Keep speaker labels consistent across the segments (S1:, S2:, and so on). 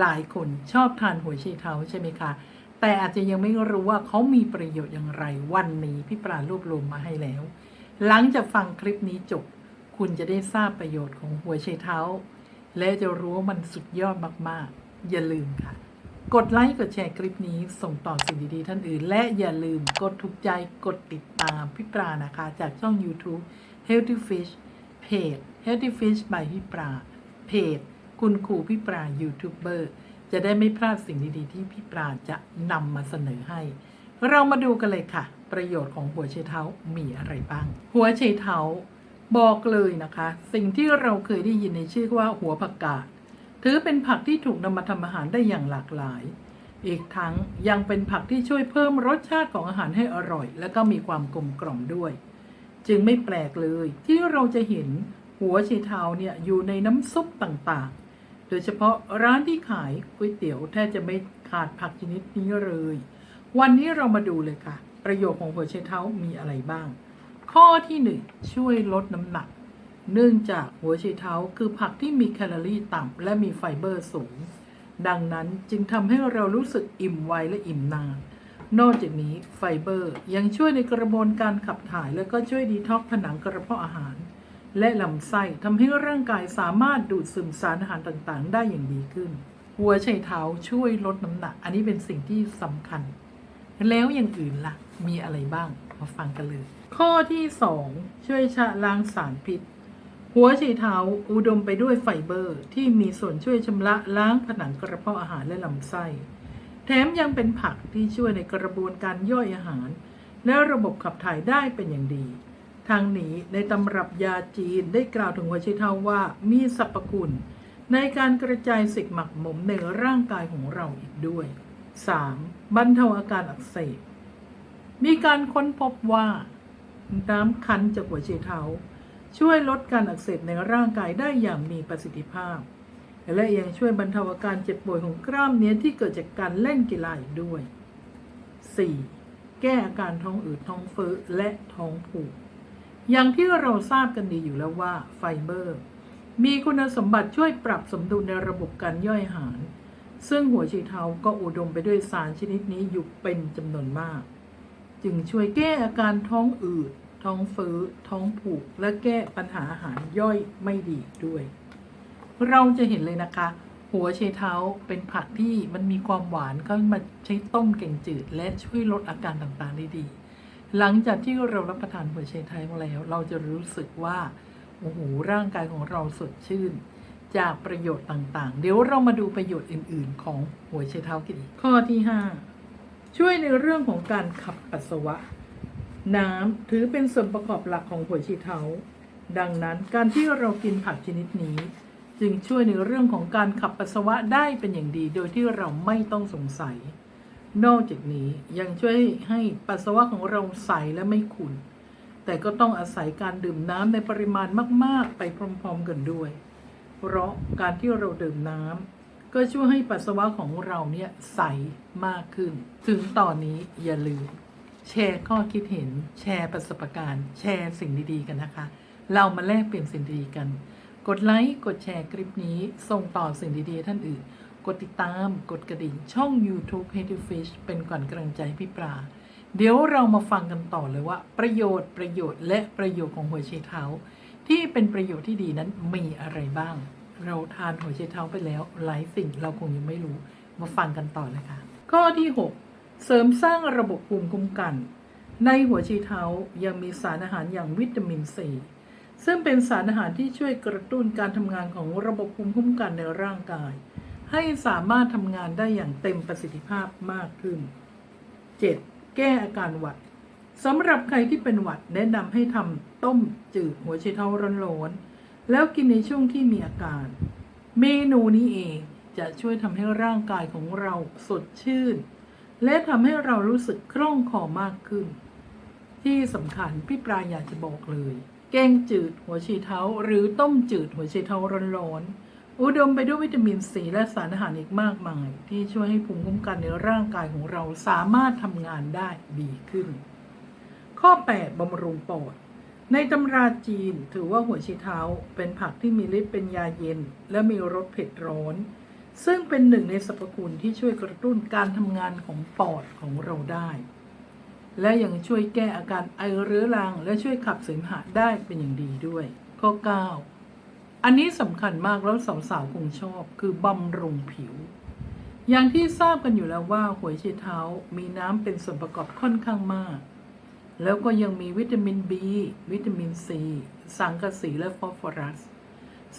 S1: หลายคนชอบทานหัวไชเท้าใช่ไหมคะแต่อาจจะยังไม่รู้ว่าเขามีประโยชน์อย่างไรวันนี้พี่ปรารวบรวมมาให้แล้ว หลังจากฟังคลิปนี้จบ คุณจะได้ทราบประโยชน์ของหัวไชเท้า และจะรู้ว่ามันสุดยอดมากๆ อย่าลืมค่ะ กดไลค์กดแชร์คลิปนี้ส่งต่อสิ่งดีๆท่านอื่น และอย่าลืมกดถูกใจกดติดตามพี่ปรานะคะ จากช่อง YouTube Healthy Fish เพจ Healthy Fish by พี่ปราเพจ คุณครูพี่ปรายูทูบเบอร์จะได้ไม่พลาดสิ่งดีๆ ที่พี่ปราจะนำมาเสนอให้ เรามาดูกันเลยค่ะ ประโยชน์ของหัวไชเท้ามีอะไรบ้าง หัวไชเท้าบอกเลยนะคะ สิ่งที่เราเคยได้ยินในชื่อว่าหัวผักกาดถือเป็นผักที่ถูกนำมาทำอาหารได้อย่างหลากหลาย อีกทั้งยังเป็นผักที่ช่วยเพิ่มรสชาติของอาหารให้อร่อย และก็มีความกลมกล่อมด้วย จึงไม่แปลกเลยที่เราจะเห็นหัวไชเท้าเนี่ยอยู่ในน้ำซุปต่างๆ ยเฉพาะร้านที่ขายก๋วยเตี๋ยวแทบจะไม่ขาดผักชนิดนี้เลย วันนี้เรามาดูเลยค่ะ ประโยชน์ของหัวไชเท้ามีอะไรบ้าง ข้อที่หนึ่งช่วยลดน้ำหนัก เนื่องจากหัวไชเท้าคือผักที่มีแคลอรี่ต่ำและมีไฟเบอร์สูง ดังนั้นจึงทำให้เรารู้สึกอิ่มไวและอิ่มนาน นอกจากนี้ไฟเบอร์ยังช่วยในกระบวนการขับถ่าย และก็ช่วยดีท็อกผนังกระเพาะอาหาร และลำไส้ทำให้ร่างกายสามารถดูดซึมสารอาหารต่างๆ ได้อย่างดีขึ้น หัวไชเท้าช่วยลดน้ำหนัก อันนี้เป็นสิ่งที่สำคัญ แล้วอย่างอื่นล่ะ มีอะไรบ้างมาฟังกันเลย ข้อที่ 2 ช่วยชะล้างสารพิษ หัวไชเท้าอุดมไปด้วยไฟเบอร์ ที่มีส่วนช่วยชำระล้างผนังกระเพาะอาหารและลำไส้ แถมยังเป็นผักที่ช่วยในกระบวนการย่อยอาหาร และระบบขับถ่ายได้เป็นอย่างดี ทางนี้ในตำรับยาจีนได้กล่าวถึงหัวไชเท้าว่ามีสรรพคุณ ในการกระจายสิ่งหมักหมมในร่างกายของเราอีกด้วย 3. บรรเทาอาการอักเสบ มีการค้นพบว่าน้ำคั้นจากหัวไชเท้า ช่วยลดการอักเสบในร่างกายได้อย่างมีประสิทธิภาพ และยังช่วยบรรเทาอาการเจ็บป่วยของกล้ามเนื้อที่เกิดจากการเล่นกีฬาอีกด้วย 4. แก้อาการท้องอืดท้องเฟ้อและท้องผูก อย่างที่เราทราบกันดีอยู่แล้วว่าไฟเบอร์ มีคุณสมบัติช่วยปรับสมดุลในระบบการย่อยอาหาร ซึ่งหัวไชเท้าก็อุดมไปด้วยสารชนิดนี้อยู่เป็นจำนวนมาก จึงช่วยแก้อาการท้องอืด ท้องเฟ้อ ท้องผูก และแก้ปัญหาอาหารย่อยไม่ดีด้วย เราจะเห็นเลยนะคะ หัวไชเท้าเป็นผักที่มันมีความหวานก็มาใช้ต้มแกงจืด และช่วยลดอาการต่างๆได้ดี หลังจากที่เรารับประทานหัวไชเท้าแล้ว เราจะรู้สึกว่าโอ้โหร่างกายของเราสดชื่น จากประโยชน์ต่างๆ เดี๋ยวเรามาดูประโยชน์อื่น ๆ ของหัวไชเท้ากันอีกข้อที่ 5 ช่วยในเรื่องของการขับปัสสาวะ น้ำถือเป็นส่วนประกอบหลักของหัวไชเท้า ดังนั้นการที่เรากินผักชนิดนี้ จึงช่วยในเรื่องของการขับปัสสาวะได้เป็นอย่างดี โดยที่เราไม่ต้องสงสัย นอกจากนี้ยังช่วยให้ปัสสาวะของเราใสและไม่ขุ่น แต่ก็ต้องอาศัยการดื่มน้ำในปริมาณมาก ๆ ไปพร้อม ๆ กันด้วย เพราะการที่เราดื่มน้ำก็ช่วยให้ปัสสาวะของเราเนี่ยใสมากขึ้น ถึงตอนนี้อย่าลืม แชร์ข้อคิดเห็น แชร์ประสบการณ์ แชร์สิ่งดีๆ กันนะคะ เรามาแลกเปลี่ยนสิ่งดีๆกัน กดไลค์ กดแชร์คลิปนี้ ส่งต่อสิ่งดีๆ ท่านอื่น กดติดตาม กดกระดิ่ง ช่อง YouTube h e a d y Fish เป็นก่อนกำลังใจให้พี่ปลา เดี๋ยวเรามาฟังกันต่อเลยว่า ประโยชน์ประโยชน์และประโยชน์ของหัวไชเท้า ที่เป็นประโยชน์ที่ดีนั้นมีอะไรบ้าง เราทานหัวไชเท้าไปแล้ว หลายสิ่งเราคงยังไม่รู้มาฟังกันต่อเลยค่ะ ข้อที่ 6 เสริมสร้างระบบภูมิคุ้มกัน ในหัวไชเท้ายังมีสารอาหารอย่างวิตามินซีซึ่งเป็นสารอาหารที่ช่วยกระตุ้นการทำงานของระบบภูมิคุ้มกันในร่างกาย ให้สามารถทำงานได้อย่างเต็มประสิทธิภาพมากขึ้น 7. แก้อาการหวัดสำหรับใครที่เป็นหวัดแนะนำให้ทำต้มจืดหัวไชเท้าร้อนๆแล้วกินในช่วงที่มีอาการ เมนูนี้เองจะช่วยทำให้ร่างกายของเราสดชื่น และทำให้เรารู้สึกคล่องคอมากขึ้น ที่สำคัญพี่ปลาอยากจะบอกเลย แกงจืดหัวไชเท้า หรือต้มจืดหัวไชเท้าร้อนๆ อุดมไปด้วยวิตามินซีและสารอาหารอีกมากมาย ที่ช่วยให้ภูมิคุ้มกันในร่างกายของเราสามารถทำงานได้ดีขึ้น ข้อ 8บำรุงปอด ในตำราจีนถือว่าหัวไชเท้าเป็นผักที่มีฤทธิ์เป็นยาเย็น และมีรสเผ็ดร้อน ซึ่งเป็นหนึ่งในสรรพคุณที่ช่วยกระตุ้นการทำงานของปอดของเราได้ และยังช่วยแก้อาการไอเรื้อรัง และช่วยขับเสมหะได้เป็นอย่างดีด้วย ข้อ 9 อันนี้สำคัญมากแล้วสาวๆคงชอบคือบำรุงผิว อย่างที่ทราบกันอยู่แล้วว่าหัวไชเท้ามีน้ำเป็นส่วนประกอบค่อนข้างมาก แล้วก็ยังมีวิตามิน B วิตามิน C สังกะสีและฟอสฟอรัส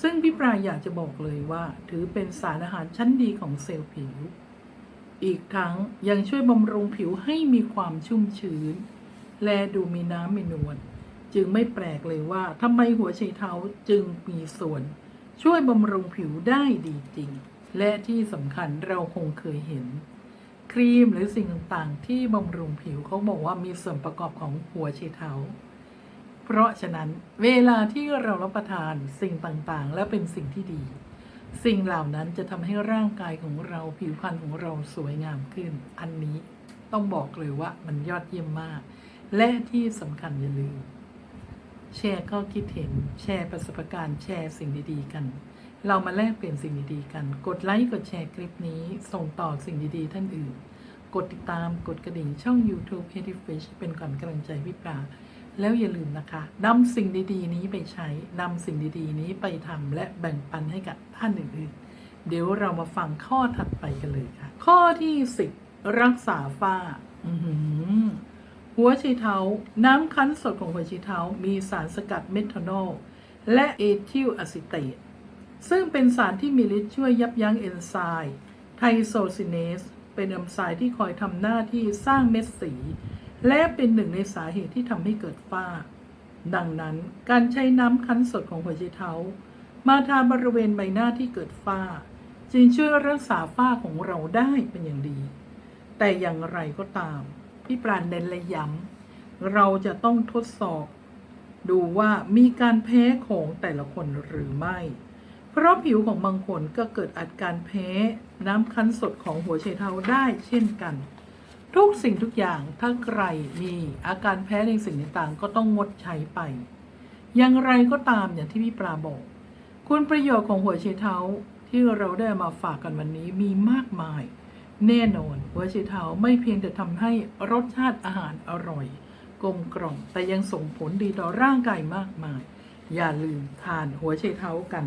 S1: ซึ่งพี่ปราอยากจะบอกเลยว่า ถือเป็นสารอาหารชั้นดีของเซลล์ผิว อีกทั้งยังช่วยบำรุงผิวให้มีความชุ่มชื้น และดูมีน้ำมีนวล จึงไม่แปลกเลยว่าทำไมหัวไชเท้าจึงมีส่วน ช่วยบำรุงผิวได้ดีจริง และที่สำคัญเราคงเคยเห็น ครีมหรือสิ่งต่างๆ ที่บำรุงผิวเขาบอกว่ามีส่วนประกอบของหัวไชเท้า เพราะฉะนั้นเวลาที่เรารับประทานสิ่งต่างๆ และเป็นสิ่งที่ดี สิ่งเหล่านั้นจะทำให้ร่างกายของเราผิวพรรณของเราสวยงามขึ้น อันนี้ต้องบอกเลยว่ามันยอดเยี่ยมมาก และที่สำคัญอย่าลืม แชร์ข้อคิดเห็น แชร์ประสบการณ์แชร์สิ่งดีๆกัน เรามาแลกเปลี่ยนสิ่งดีๆกัน กดไลค์กดแชร์คลิปนี้ ส่งต่อสิ่งดีๆท่านอื่น กดติดตามกดกระดิ่งช่อง YouTube h e a d y Fish เป็นก่อนกำลังใจพี่ปลาแล้วอย่าลืมนะคะนำสิ่งดีๆ นี้ไปใช้นำสิ่งดีๆ นี้ไปทำและแบ่งปันให้กับท่านอื่นๆ เดี๋ยวเรามาฟังข้อถัดไปกันเลยค่ะ ข้อที่สิบรักษาฝ้า อือ หัวไชเท้าน้ำคั้นสดของหัวไชเท้ามีสารสกัดเมทานอล และเอทิลอะซิเตต ซึ่งเป็นสารที่มีฤทธิ์ช่วยยับยั้งเอนไซม์ไทโซซินเนส เป็นเอนไซม์ที่คอยทำหน้าที่สร้างเม็ดสี และเป็นหนึ่งในสาเหตุที่ทำให้เกิดฝ้า ดังนั้นการใช้น้ำคั้นสดของหัวไชเท้ามาทาบริเวณใบหน้าที่เกิดฝ้า จึงช่วยรักษาฝ้าของเราได้เป็นอย่างดี แต่อย่างไรก็ตาม พี่ปราณเน้นและย้ำเราจะต้องทดสอบ ดูว่ามีการแพ้ของแต่ละคนหรือไม่ เพราะผิวของบางคนก็เกิดอาการแพ้น้ำคั้นสดของหัวไชเท้าได้เช่นกัน ทุกสิ่งทุกอย่างถ้าใครมีอาการแพ้ในสิ่งต่างๆ ก็ต้องงดใช้ไป อย่างไรก็ตามอย่างที่พี่ปลาบอก คุณประโยชน์ของหัวไชเท้าที่เราได้มาฝากกันวันนี้มีมากมาย แน่นอนหัวไชเท้าไม่เพียงแต่ทำให้รสชาติอาหารอร่อยกลมกล่อมแต่ยังส่งผลดีต่อร่างกายมากมาย อย่าลืมทานหัวไชเท้ากัน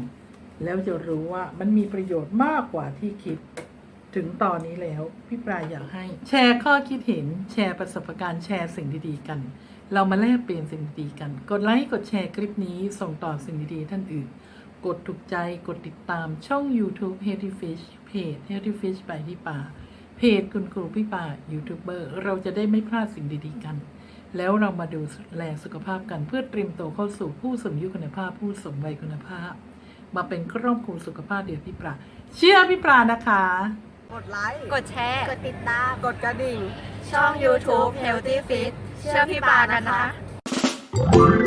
S1: แล้วจะรู้ว่ามันมีประโยชน์มากกว่าที่คิด ถึงตอนนี้แล้ว พี่ปลายอยากให้ แชร์ข้อคิดเห็นแชร์ประสบการณ์แชร์สิ่งดีๆกัน เรามาแลกเปลี่ยนสิ่งดีๆกัน กดไลค์กดแชร์คลิปนี้ส่งต่อสิ่งดีๆท่านอื่น กดถูกใจกดติดตามช่อง YouTube h e a l t y Fish เพจ Healthy Fish ไปที่ป่า เพจคุณครูพี่ป่ายูทูบเบอร์เราจะได้ไม่พลาดสิ่งดีๆกัน แล้วเรามาดูแลสุขภาพกันเพื่อเตรียมตัวเข้าสู่ผู้สูงอายุคุณภาพ ผู้สูงวัยคุณภาพ มาเป็นครอบครัวสุขภาพเดียวพี่ปลาเชื่อพี่ปลานะคะ
S2: กดไลค์
S3: กดแชร์
S4: กดติดตาม
S2: กดกระดิ่ง
S3: ช่อง YouTube Healthy Fit เชื่อพี่ปากันนะคะ